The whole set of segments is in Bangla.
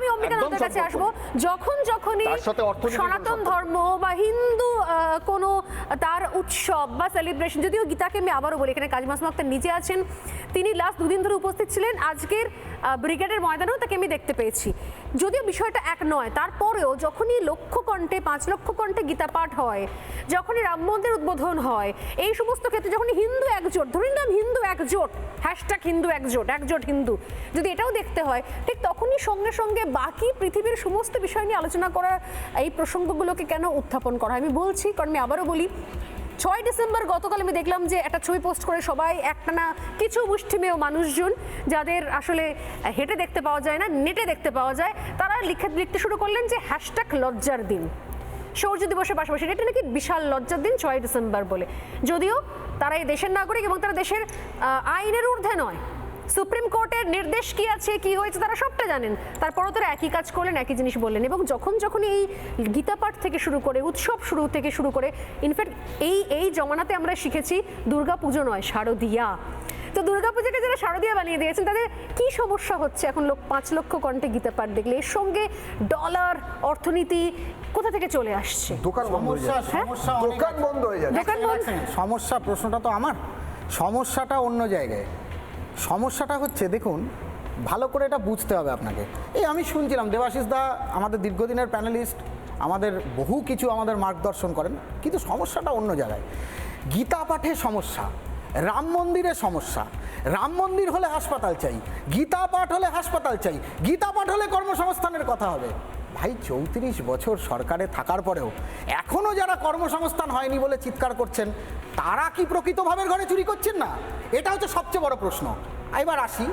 আমি অম্বিকা দত্তের কাছে আসব। যখন যখনই সনাতন ধর্ম বা হিন্দু কোনো তার উৎসব বা সেলিব্রেশন যদিও গীতাকে আমি আবারও বলি এখানে কাজী মাসুম আক্তার নিজে আছেন তিনি লাস্ট দুদিন ধরে উপস্থিত ছিলেন। আজকের ব্রিগেডের ময়দানেও তাকে আমি দেখতে পেয়েছি। যদিও বিষয়টা এক নয় তারপরেও যখনই লক্ষ কণ্ঠে পাঁচ লক্ষ কণ্ঠে গীতা পাঠ হয় যখনই রাম মন্দির উদ্বোধন হয় এই সমস্ত ক্ষেত্রে যখন হিন্দু একজোট ধরে নিলাম হিন্দু একজোট হ্যাশট্যাগ হিন্দু একজোট একজোট হিন্দু যদি এটাও দেখতে হয় ঠিক তখনই সঙ্গে সঙ্গে বাকি পৃথিবীর সমস্ত বিষয় নিয়ে আলোচনা করার এই প্রসঙ্গগুলোকে কেন উত্থাপন করা? আমি বলছি, কারণ আমি আবারও বলি, ছয় ডিসেম্বর গতকাল আমি দেখলাম যে একটা ছবি পোস্ট করে সবাই একটানা কিছু মুষ্টিমেয় মানুষজন, যাদের আসলে হেঁটে দেখতে পাওয়া যায় না, নেটে দেখতে পাওয়া যায়, তারা লিখে লিখতে শুরু করলেন যে হ্যাশট্যাগ লজ্জার দিন। সৌর্য দিবসের পাশাপাশি এটা নাকি বিশাল লজ্জার দিন, ছয় ডিসেম্বর বলে। যদিও তারা এই দেশের নাগরিক এবং তারা দেশের আইনের ঊর্ধ্বে নয়। সুপ্রিম কোর্টের নির্দেশ কি আছে কি হয়েছে তারা সবটা জানেন। তারপরও তারা একই কাজ করলেন একই জিনিস বললেন এবং যখন যখন এই গীতা পাঠ থেকে শুরু করে উৎসব শুরু থেকে শুরু করে ইনফ্যাক্ট এই এই জমানাতে আমরা শিখেছি দুর্গা পুজো নয় শারদিয়া। তো দুর্গাপূজাকে যারা শারদীয়া বানিয়ে দিয়েছেন তাদের কি সমস্যা হচ্ছে? এখন লোক পাঁচ লক্ষ কণ্ঠে গীতা পাঠ দেখলে এর সঙ্গে ডলার অর্থনীতি কোথা থেকে চলে আসছে? দোকান বন্ধ হয়ে যাচ্ছে। দোকান বন্ধ হয়ে যাচ্ছে। সমস্যা প্রশ্নটা তো আমার। সমস্যাটা অন্য জায়গায়। সমস্যাটা হচ্ছে, দেখুন, ভালো করে এটা বুঝতে হবে আপনাকে। এই আমি শুনছিলাম, দেবাশিস দা আমাদের দীর্ঘদিনের প্যানেলিস্ট, আমাদের বহু কিছু আমাদের মার্গদর্শন করেন, কিন্তু সমস্যাটা অন্য জায়গায়। গীতা পাঠে সমস্যা, রাম মন্দিরে সমস্যা, রাম মন্দির হলে হাসপাতাল চাই, গীতা পাঠ হলে হাসপাতাল চাই, গীতা পাঠ হলে কর্মসংস্থানের কথা হবে। ভাই চৌত্রিশ বছর সরকারে থাকার পরেও এখনও যারা কর্মসংস্থান হয়নি বলে চিৎকার করছেন, তারা কি প্রকৃতভাবে ঘরে চুরি করছেন না? এটা হচ্ছে সবচেয়ে বড় প্রশ্ন। এবার আসি,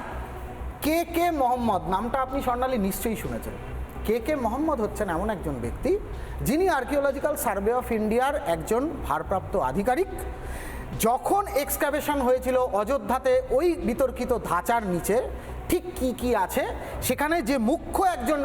কে কে মোহাম্মদ, নামটা আপনি স্বর্ণালী নিশ্চয়ই শুনেছেন। কে কে মোহাম্মদ হচ্ছেন এমন একজন ব্যক্তি, যিনি আর্কিওলজিক্যাল সার্ভে অফ ইন্ডিয়ার একজন ভারপ্রাপ্ত আধিকারিক। যখন এক্সকাভেশন হয়েছিল অযোধ্যাতে ওই বিতর্কিত ধাঁচার নিচে, ঠিক কি কি আছে? সেখানে যে মুখ্য একজন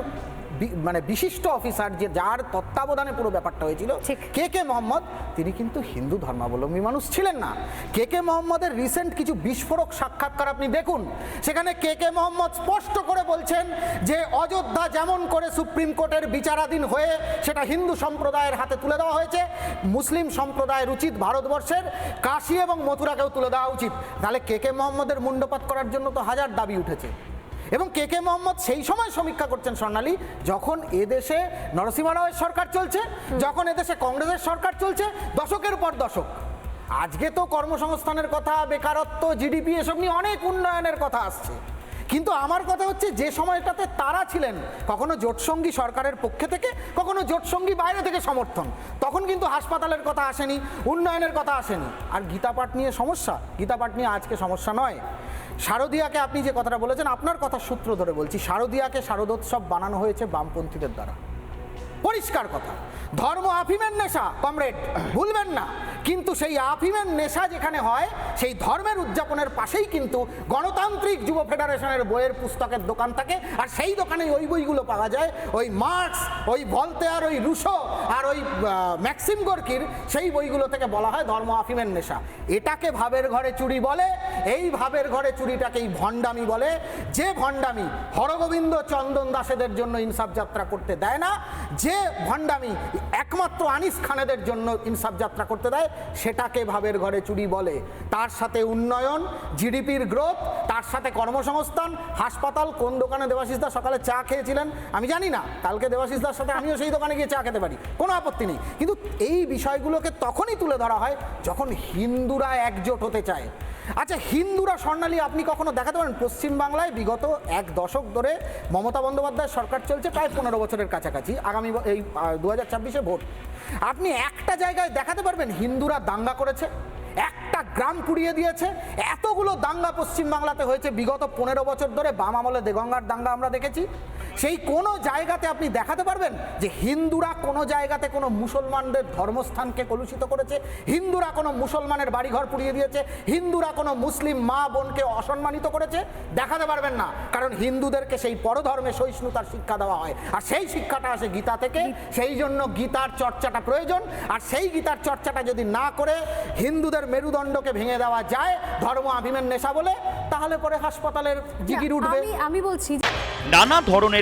মানে বিশিষ্ট অফিসার যে যার তত্ত্বাবধানে পুরো ব্যাপারটা হয়েছিল। কে কে মোহাম্মদ? তিনি কিন্তু হিন্দু ধর্মাবলম্বী মানুষ ছিলেন না। কে কে মোহাম্মদের রিসেন্ট কিছু বিস্ফোরক সাক্ষাৎকার আপনি দেখুন। সেখানে কে কে মোহাম্মদ স্পষ্ট করে বলছেন যে অযোধ্যা যেমন করে সুপ্রিম কোর্টের বিচারাধীন হয়ে সেটা হিন্দু সম্প্রদায়ের হাতে তুলে দেওয়া হয়েছে মুসলিম সম্প্রদায়ের উচিত ভারতবর্ষের কাশি এবং মথুরাকেও তুলে দেওয়া উচিত। তাহলে কে কে মোহাম্মদের মুন্ডপাত করার জন্য তো হাজার দাবি উঠেছে। এবং কে কে মোহাম্মদ সেই সময় সমীক্ষা করছেন স্বর্ণালী যখন এদেশে নরসিংহ রাওয়ের সরকার চলছে যখন এদেশে কংগ্রেসের সরকার চলছে দশকের পর দশক। আজকে তো কর্মসংস্থানের কথা বেকারত্ব জিডিপি এসব নিয়ে অনেক উন্নয়নের কথা আসছে। কিন্তু আমার কথা হচ্ছে যে সময়টাতে তারা ছিলেন, কখনো জোটসঙ্গী সরকারের পক্ষে থেকে, কখনো জোটসঙ্গী বাইরে থেকে সমর্থন। তখন কিন্তু হাসপাতালের কথা আসেনি, উন্নয়নের কথা আসেনি। আর গীতাপাঠ নিয়ে সমস্যা? গীতাপাঠ নিয়ে আজকে সমস্যা নয়। শারদীয়াকে আপনি যে কথাটা বলেছেন, আপনার কথা সূত্র ধরে বলছি, শারদীয়াকে শারদোৎসব বানানো হয়েছে বামপন্থীদের দ্বারা। পরিষ্কার কথা। ধর্ম আফিমের নেশা, কমরেড, ভুলবেন না। কিন্তু সেই আফিমের নেশা যেখানে হয়, সেই ধর্মের উদযাপনের পাশেই কিন্তু গণতান্ত্রিক যুব ফেডারেশনের বইয়ের পুস্তকের দোকান থাকে। আর সেই দোকানে ওই বইগুলো পাওয়া যায়। ওই মার্কস, ওই ভলতেয়ার, ওই রুশো আর ওই ম্যাক্সিম গোর্কির, সেই বইগুলো থেকে বলা হয় ধর্ম আফিমের নেশা। এটাকে ভাবের ঘরে চুরি বলে, এই ভাবের ঘরে চুরিটাকেই ভণ্ডামি বলে। যে ভণ্ডামি হরগোবিন্দ চন্দন দাসেদের জন্য ইনসাফ যাত্রা করতে দেয় না, যে ভণ্ডামি একমাত্র আনিস খানেদের জন্য ইনসাফ যাত্রা করতে দেয় সেটাকে ভাবের ঘরে চুরি বলে। তার সাথে উন্নয়ন, জিডিপির গ্রোথ, তার সাথে কর্মসংস্থান, হাসপাতাল, কোন দোকানে দেবাশিসদা সকালে চা খেয়েছিলেন, আমি জানি না। কালকে দেবাশিসদার সাথে আমিও সেই দোকানে গিয়ে চা খেতে পারি, কোনো আপত্তি নেই। কিন্তু এই বিষয়গুলোকে তখনই তুলে ধরা হয় যখন হিন্দুরা একজোট হতে চায়। আচ্ছা হিন্দুরা স্বর্ণালী আপনি কখনো দেখাতে পারেন? পশ্চিমবাংলায় বিগত এক দশক ধরে মমতা বন্দ্যোপাধ্যায়ের সরকার চলছে প্রায় পনেরো বছরের কাছাকাছি, আগামী এই দু হাজার ছাব্বিশে ভোট। আপনি একটা জায়গায় দেখাতে পারবেন হিন্দুরা দাঙ্গা করেছে, একটা গ্রাম পুড়িয়ে দিয়েছে, এতগুলো দাঙ্গা পশ্চিমবাংলাতে হয়েছে। বিগত পনেরো বছর ধরে বাম আমলে দেগঙ্গার দাঙ্গা আমরা দেখেছি। সেই কোনো জায়গাতে আপনি দেখাতে পারবেন যে হিন্দুরা কোনো জায়গাতে কোনো মুসলমানদের ধর্মস্থানকে কলুষিত করেছে হিন্দুরা কোনো মুসলমানের বাড়িঘর পুড়িয়ে দিয়েছে হিন্দুরা কোনো মুসলিম মা বোনকে অসম্মানিত করেছে দেখাতে পারবেন না। কারণ হিন্দুদেরকে সেই পরধর্মে সহিষ্ণুতার শিক্ষা দেওয়া হয়। আর সেই শিক্ষাটা আসে গীতা থেকে সেই জন্য গীতার চর্চাটা প্রয়োজন। আর সেই গীতার চর্চাটা যদি না করে হিন্দুদের মেরুদণ্ডকে ভেঙে দেওয়া যায় ধর্ম আভিমের নেশা বলে তাহলে পরে হাসপাতালের জিগির উঠবে। আমি আমি বলছি নানা ধরনের